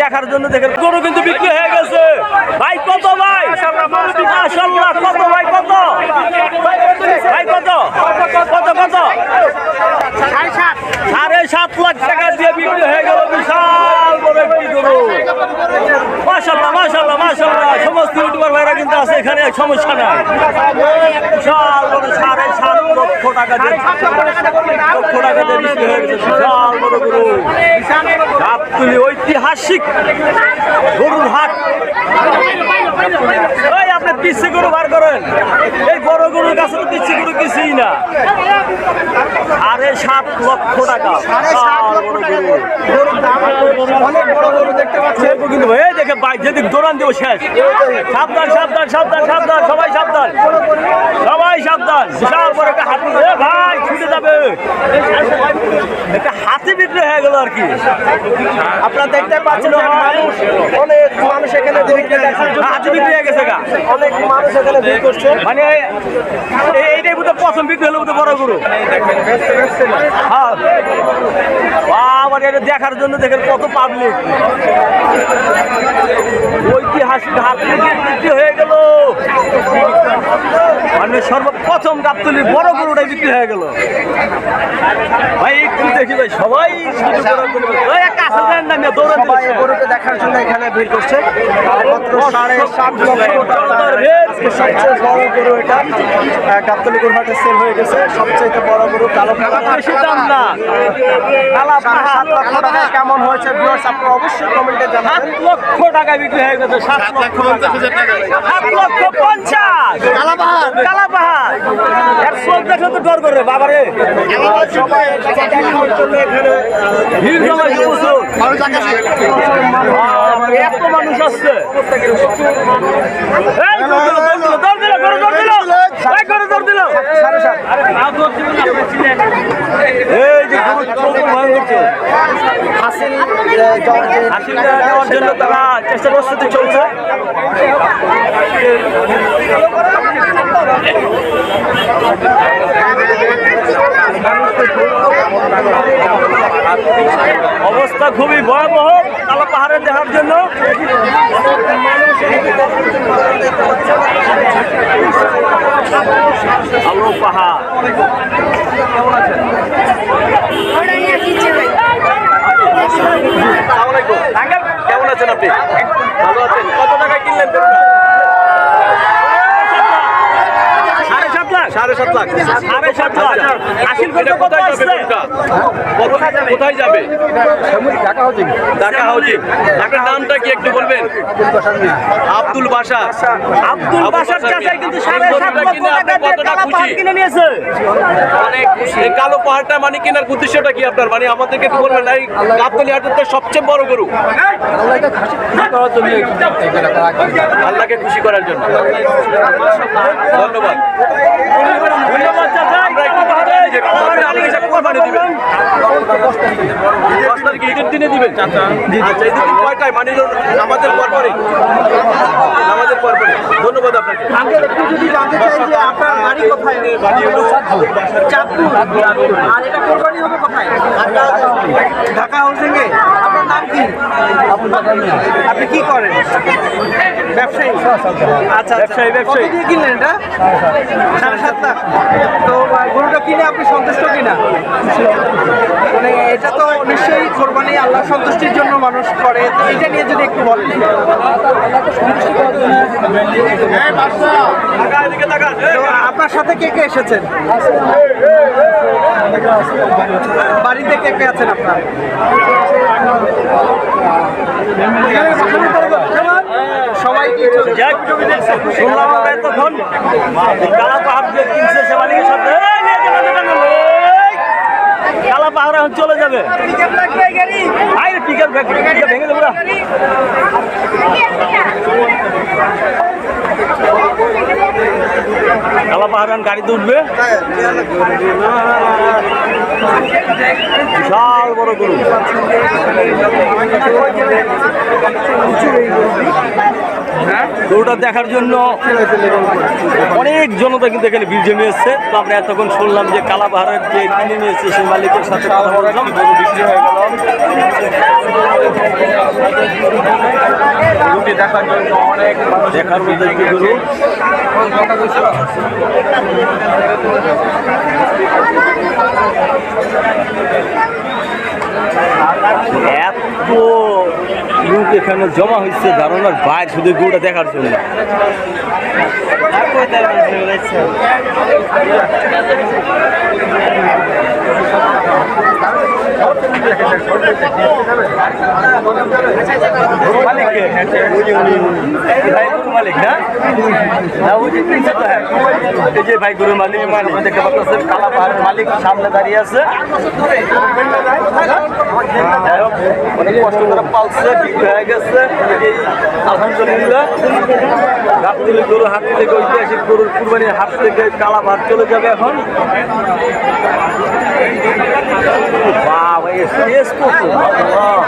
দেখার জন্য দেখেন গরু কিন্তু বিক্রি হয়ে গেছে। ভাই কত ভাই? কত ভাই কত ভাই কত কত কত সাড়ে সাত লাখ টাকা দিয়ে বিক্রি হয়ে গেল বিশাল বড় একটি গরু মাশাল্লাহ মাশাল্লাহ মাশাল্লাহ সমস্ত ইউটিউবার ভাইরা কিন্তু আছে এখানে, সমস্যা নাই। ঐতিহাসিক। গরুর হাট। ওই আপনি পিসি গরু বার করেন। এই বড় গরুর কাছে তো পিসি গরু কিছুই না। আরে সাত লক্ষ টাকা। অনেক বড় গরু দেখতে পাচ্ছি। ছেড়বো কিন্তু এই দেখে বাইক যেদিক দৌড়ান দেবো শেষ। সাবধান সবাই সাবধান। সবাই সাবধান ভাই যাবে। একটা হাতি বিক্রি হয়ে গেল আর কি। আপনারা দেখতে পাচ্ছেন অনেক মানুষ এখানে হাতি বিক্রি হয়ে গেছে অনেক মানুষ এখানে ভিড় করছে। মানে এইটাই বোধহয় পছন্দ বিক্রি হলো বোধহয় বড় গরু। হ্যাঁ। বাবার এটা দেখার জন্য দেখেন কত পাবলিক ঐতিহাসিক হাত থেকে বিক্রি হয়ে গেল মানে সর্বপ্রথম গাবতলির বড় গরুটাই বিক্রি হয়ে গেল। ভাই একটু দেখি ভাই সবাই শুধু বড় গরু। ওই এক কাছে যান না, আমি দৌড়াতে সবাই গরুকে দেখার জন্য এখানে ভিড় করছে। মাত্র সাড়ে সাত লক্ষ সবচেয়ে বড় গরু এটা। আহ, গরুহাটে সেল হয়ে গেছে। সবচেয়ে বড় গরু কালো কালা বেশি দাম না। কালা সাত লক্ষ টাকা কেমন হয়েছে ভিউয়ার্স আপনারা অবশ্যই কমেন্টে সাত লক্ষ টাকা বিক্রি হয়ে গেছে সাত লক্ষ টাকা। সাত লক্ষ পঞ্চাশ। এর চোখ দেখলে তো ডর করে বাবারে ভিড় জমাইছে প্রচুর এত মানুষ চেষ্টা প্রস্তুতি চলছে। অবস্থা খুবই ভয়াবহ, কালো পাহাড়ে দেখার জন্য। কালো পাহাড়। কেমন আছেন আপনি? ভালো আছেন। কত টাকায় কিনলেন গরুটা? সাড়ে সাত লাখ। সাড়ে সাত লাখ। আশির কত আসছে? কোথায় যাবে? ঢাকা হাউজিং আপনার নামটা কি একটু বলবেন? আব্দুল বাসা আব্দুল বাসার কিন্তু সাড়ে সাত লক্ষ কিনে আপনি টাকা কতটা খুশি? কিনে নিয়েছে। অনেক খুশি। এই কালো পাহাড়টা মানে কেনার উদ্দেশ্যটা কি আপনার? মানে আমাদেরকে একটু বলবেন এই গাবতলি হাটের তো সবচেয়ে বড় গরু। আল্লাহকে খুশি করার জন্য। ধন্যবাদ। ধন্যবাদ চাচা আমরা একটু কথা বলি যে আপনি হিসাবে কোরবানি দিবেন। দশ তারিখে ঈদের দিনে দিবেন। আচ্ছা ঈদের দিন কয়টায়? মানে আমাদের পরপরে আমাদের পরপরে ধন্যবাদ আপনাকে। আঙ্কেল একটু যদি জানতে চাই যে আপনার বাড়ি কোথায়? বাড়ি হলো চাঁদপুর। আর এটা কোরবানি হবে কোথায়? ঢাকা হাউসিং এ আপনার নাম কি আপনি কি করেন? ব্যবসায়ী? আচ্ছা ব্যবসায়ী, ব্যবসায়ী। কত দিয়ে কিনলেন এটা? সাড়ে সাত লাখ। তো গরুটা কিনে আপনি সন্তুষ্ট কিনা? মানে এটা তো নিশ্চয়ই কোরবানি আল্লাহ সন্তুষ্টির জন্য মানুষ করে। তো এটা নিয়ে যদি একটু বলেন। আপনার সাথে কে কে এসেছেন? বাড়িতে কে কে আছেন আপনার? শুনলাম আমরা এতক্ষণ কালা পাহাড় যে কিনছে সে সাথে এই, নিয়ে যাবে, নিয়ে যাবে, এই। কালা পাহাড় এখন চলে যাবে আই পিকার ভেঙে দেবো কালা পাহাড় গাড়িতে উঠবে বিশাল বড় গরু। গরুটা দেখার জন্য অনেক জনতা কিন্তু এখানে ভিড় জমে এসছে। তো আমরা এতক্ষণ শুনলাম যে কালাপাহাড়ের যে কিনে নিয়েছে সেই মালিকের সাথে কথা বললাম। গরু বিক্রি হয়ে গেল। গরুটি দেখার জন্য অনেক দেখার মধ্যে একটি গরু। লোক এখানে জমা হয়েছে ধারণার বাইরে শুধু গরুটা দেখার জন্য মালিক কে? উনি, উনি, উনি। এই ভাই গরুর মালিক না হ্যাঁ এই যে ভাই গরুর মালিক পাহাড়ের মালিক সামনে দাঁড়িয়ে আছে অনেক কষ্ট পালছে বিক্রি হয়ে? গেছে এই আলহামদুলিল্লাহ গাবতলি গরু হাট থেকে ঐতিহাসিক গরুর কুরবানির হাট থেকে কালা ভাত চলে যাবে এখন বাবা এর শেষ কত আল্লাহ।